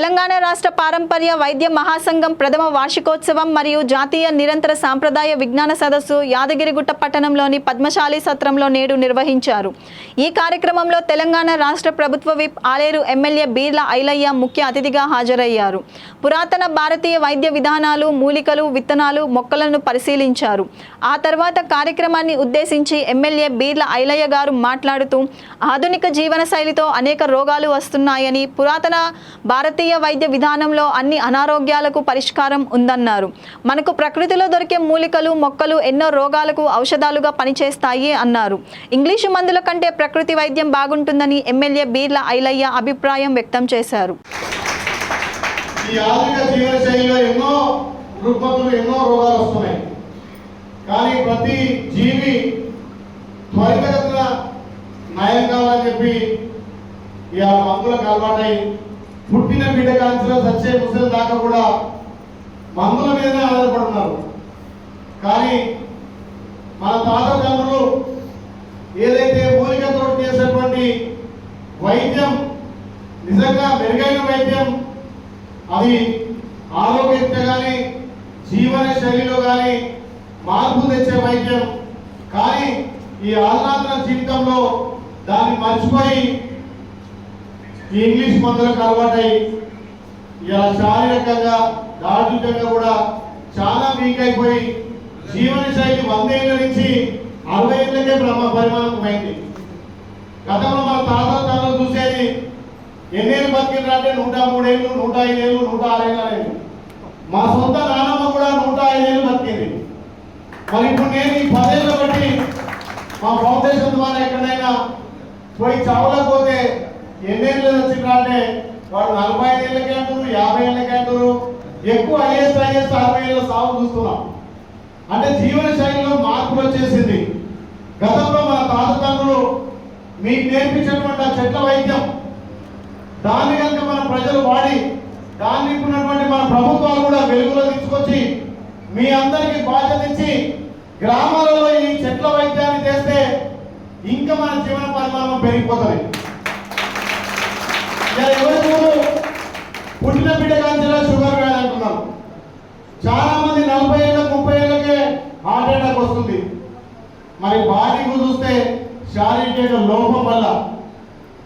తెలంగాణ రాష్ట్ర పారంపర్య వైద్య మహాసంఘం ప్రథమ వార్షికోత్సవం మరియు జాతీయ నిరంతర సాంప్రదాయ విజ్ఞాన సదస్సు యాదగిరిగుట్ట పట్టణంలోని పద్మశాలి సత్రంలో నేడు నిర్వహించారు. ఈ కార్యక్రమంలో తెలంగాణ రాష్ట్ర ప్రభుత్వ విప్ ఆలేరు ఎమ్మెల్యే బీర్ల ఐలయ్య ముఖ్య అతిథిగా హాజరయ్యారు. పురాతన భారతీయ వైద్య విధానాలు మూలికలు విత్తనాలు మొక్కలను పరిశీలించారు. ఆ తర్వాత కార్యక్రమాన్ని ఉద్దేశించి ఎమ్మెల్యే బీర్ల ఐలయ్య గారు మాట్లాడుతూ ఆధునిక జీవన శైలితో అనేక రోగాలు వస్తున్నాయని పురాతన భారతీయ వైద్య విధానంలో అన్ని అనారోగ్యాలకు పరిష్కారం ఉందన్నారు. మనకు ప్రకృతిలో దొరికే మూలికలు మొక్కలు ఎన్నో రోగాలకు ఔషధాలుగా పనిచేస్తాయి అన్నారు. ఇంగ్లీషు మందుల కంటే ప్రకృతి వైద్యం బాగుంటుందని ఎమ్మెల్యే బీర్ల ఐలయ్య అభిప్రాయం వ్యక్తం చేశారు. ఈ ఆధునిక ఎన్నో రుగ్మతులు ఎన్నో రోగాలు వస్తున్నాయి. కానీ ప్రతి జీవి త్వరితగతిన నయం కావాలని చెప్పి ఈ ఆ మందులకు అలవాటై పుట్టిన బిడ్డ కాల్చిన సచ్చే ముసలి దాకా కూడా మందుల మీదనే ఆధారపడుతున్నారు. కానీ మన తాత తండ్రులు ఏదైతే మూలికతో చేసినటువంటి వైద్యం నిజంగా మెరుగైన వైద్యం అది ఆరోగ్యత కానీ జీవన శైలిలో కానీ మార్పు తెచ్చే వైద్యం. కానీ ఈ ఆహ్లాదన జీవితంలో దాన్ని మర్చిపోయి ఈ ఇంగ్లీష్ మందులకు అలవాటై ఇలా శారీరకంగా ఆర్థికంగా కూడా చాలా వీక్ అయిపోయి జీవన శైలి వందేళ్ళ నుంచి అరవై ఏళ్ళకే బ్రహ్మ పరిమాణమైంది గతంలో మన తాత తండ్రులు చూసేది ఎన్నేళ్ళు బతికిండ్రు అంటే నూట మూడేళ్ళు నూట ఐదేళ్ళు నూట ఆరేళ్ళు అనేది. మా సొంత నానమ్మ కూడా నూట ఐదేళ్ళు బతికింది. మరి ఇప్పుడు నేను ఈ పదేళ్ళు బట్టి మా ఫౌండేషన్ ద్వారా ఎక్కడైనా పోయి చావలేకపోతే ఎన్నేళ్ళు వచ్చిండ్రా అంటే వాడు నలభై ఐదేళ్ళకి అంటారు యాభై ఏళ్ళకి అంటారు ఎక్కువ ఐఎస్ ఐఎస్ అరవై ఏళ్ళ సాగు చూస్తున్నాం. అంటే జీవన శైలిలో మార్పులు వచ్చేసింది. గతంలో మన తాతతండ్రులు మీకు నేర్పించినటువంటి ఆ చెట్ల వైద్యం దాన్ని కనుక మన ప్రజలు వాడి దాన్ని ఉన్నటువంటి మన ప్రభుత్వాలు కూడా వెలుగులో తీసుకొచ్చి మీ అందరికీ బాధ్యత ఇచ్చి గ్రామాలలో ఈ చెట్ల వైద్యాన్ని చేస్తే ఇంకా మన జీవన పరిమాణం పెరిగిపోతుంది. పుట్టిన బిడ్డ కాంచెలా షుగర్ వ్యాధి అంటున్నారు చాలా మంది నలభై ఏళ్ళ ముప్పై ఏళ్ళకే హార్ట్ అటాక్ వస్తుంది. మరి బాడీకు చూస్తే శారీరక లోపం వల్ల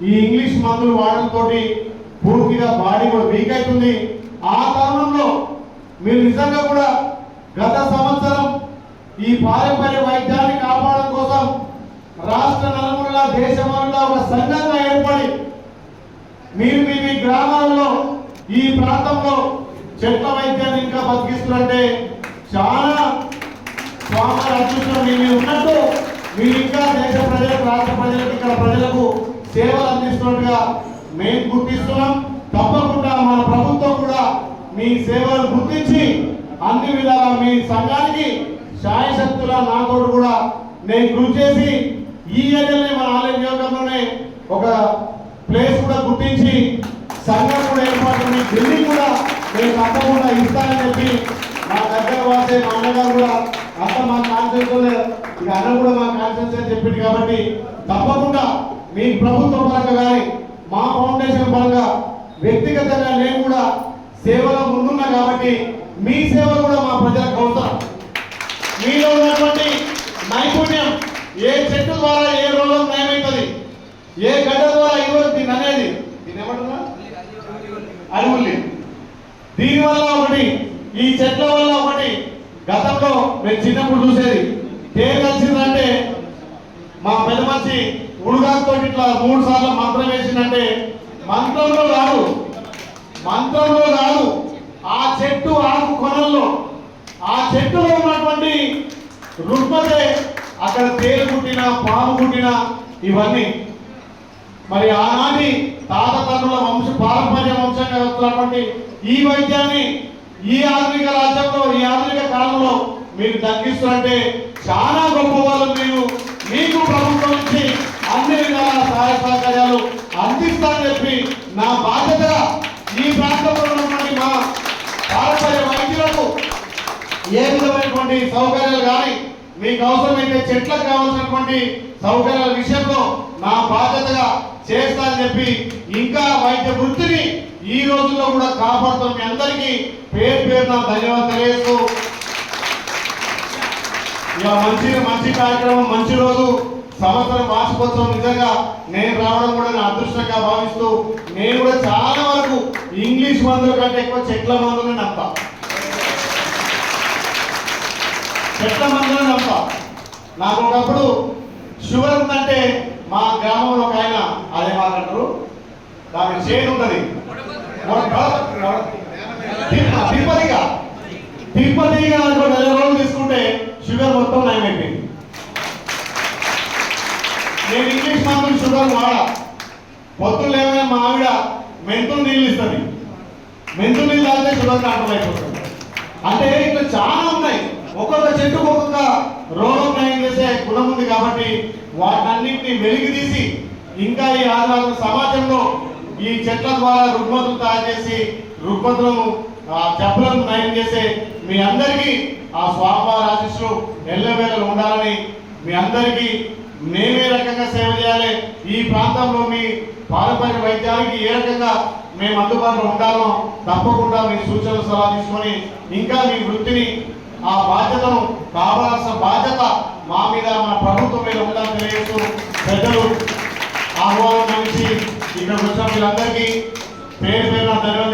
ఈ ఇంగ్లీష్ మందులు వాడడంతో పూర్తిగా బాడీ కూడా వీక్ అవుతుంది. ఆ తరుణంలో మీరు నిజంగా కూడా గత సంవత్సరం ఈ పారంపర్య వైద్యాన్ని కాపాడడం కోసం రాష్ట్ర నలుమూలలా దేశంలో ఒక సంఘంగా ఏర్పడి మీరు మీ మీ గ్రామాల్లో ఈ ప్రాంతంలో చెట్ల వైద్యాన్ని ఇంకా బతికిస్తుంటే చాలా స్వామి అదృష్టం మీ మీద ఉన్నట్టు మీరు ఇంకా దేశ ప్రజలకు రాష్ట్ర ప్రజలకు ఇక్కడ ప్రజలకు సేవలు అందిస్తున్నట్టుగా మేము గుర్తిస్తున్నాం. తప్పకుండా మన ప్రభుత్వం కూడా మీ సేవలు గుర్తించి అన్ని విధాల మీ సంఘానికి శాయశక్తుల నాతోడు కూడా నేను కృషి చేసి ఈ ఏరియాలోనే మన ఆలయ నియోజకవర్గంలోనే ఒక ప్లేస్ కూడా గుర్తించి సంఘం కూడా ఏర్పాటు మీ బిల్డింగ్ కూడా నేను తప్పకుండా ఇస్తానని చెప్పి మా దగ్గర వాసే మా అన్నగారు కూడా అంత మా కాన్సెన్స్ ఇక అన్న కూడా మా కాన్సెన్స్ అని చెప్పింది కాబట్టి తప్పకుండా మీ ప్రభుత్వ పరంగా కానీ మా ఫౌండేషన్ పరంగా వ్యక్తిగతంగా నేను కూడా సేవలో ముందున్నా కాబట్టి మీ సేవలు కూడా మా ప్రజలకు అవసరం. మీలో ఉన్నటువంటి నైపుణ్యం ఏ చెట్టు ద్వారా ఏ రోగం నయమవుతుంది ఏ గడ్డ అనేది దీన్ని ఏమంటున్నా అడవుల్ని దీనివల్ల ఒకటి ఈ చెట్ల వల్ల ఒకటి గతంలో మేము చిన్నప్పుడు చూసేది. తేరు కలిసిందంటే మా పెద్ద మనిషి ఉడుగాతో ఇట్లా మూడు సార్లు మంత్రం వేసిందంటే మంత్రంలో రాదు. మంత్రంలో రాదు. ఆ చెట్టు ఆకు కొనల్లో. ఆ చెట్టులో ఉన్నటువంటి రుగ్మతే అక్కడ తేలు కుట్టిన పాము కుట్టిన ఇవన్నీ మరి ఆనాటి తాత తండ్రుల వంశ పారంపర్య వంశంగా వస్తున్నటువంటి ఈ వైద్యాన్ని ఈ ఆధునిక రాజ్యంలో ఈ ఆధునిక కాలంలో మీరు తగ్గిస్తుంటే చాలా గొప్ప వాళ్ళు మీరు మీకు ప్రభుత్వం నుంచి అన్ని విధాల సహాయ సహకార్యాలు అందిస్తానని చెప్పి నా బాధ్యతగా ఈ ప్రాంతంలో ఉన్నటువంటి మా పారంపర్య వైద్యులకు ఏ విధమైనటువంటి సౌకర్యాలు కానీ మీకు అవసరమైతే చెట్లకు కావాల్సినటువంటి సౌకర్యాల విషయంలో నా బాధ్యతగా చేస్తానని చెప్పి ఇంకా వైద్య వృత్తిని ఈ రోజుల్లో కూడా కాపాడుతున్న మీ అందరికీ పేరు పేరున ధన్యవాదాలు తెలియజేస్తూ ఇలా మంచి మంచి కార్యక్రమం మంచి రోజు సంవత్సరం వార్షికోత్సవం నిజంగా నేను రావడం కూడా నా అదృష్టంగా భావిస్తూ నేను కూడా చాలా వరకు ఇంగ్లీష్ మందుల కంటే ఎక్కువ చెట్ల మందులను నమ్ముతా. చెట్ల మందులను నమ్ముతా. నాకు ఒకప్పుడు షుగర్ ఉందంటే మా గ్రామంలో ఒక ఆయన అదే మాట్లాడరు దాని చేను ఉంటుంది. తిరుపతిగా తిరుపతిగా అనుకో నెల రోజులు తీసుకుంటే షుగర్ మొత్తం నయమైపోయింది నేను ఇంగ్లీష్ మందులు షుగర్ వాడ. పొద్దున్న లేవనే మా ఆవిడ మెంతులు నీళ్ళు ఇస్తుంది. మెంతులు నీళ్ళు తాగితే షుగర్ కంట్రోల్ అయిపోతుంది. అంటే ఇట్లా చాలా ఉన్నాయి. ఒక్కొక్క చెట్టుకు ఒక్కొక్క రోగం నయం చేసే గుణం ఉంది కాబట్టి వాటన్నింటినీ వెలిగితీసి ఇంకా ఈ ఆదివారం సమాజంలో ఈ చెట్ల ద్వారా రుగ్మతులు తయారు చేసి రుగ్మతులను ఆ జబ్బులను నయం చేసే మీ అందరికీ ఆ స్వామివారి ఆశీస్సులు ఎల్లవేళలు ఉండాలని మీ అందరికీ మేమే రకంగా సేవ చేయాలి. ఈ ప్రాంతంలో మీ పారంపర్య వైద్యానికి ఏ రకంగా మేము అందుబాటులో ఉండాలో తప్పకుండా మీ సూచనలు సలహా తీసుకొని ఇంకా మీ వృత్తిని ఆ బాధ్యతను కావాల్సిన బాధ్యత మా మీద మన ప్రభుత్వం మీద ఉందని తెలియజేస్తూ పెద్దలు ఆహ్వానం నుంచి ఇక్కడ వచ్చిన వీళ్ళందరికీ పేరు పేరున ధన్యవాదాలు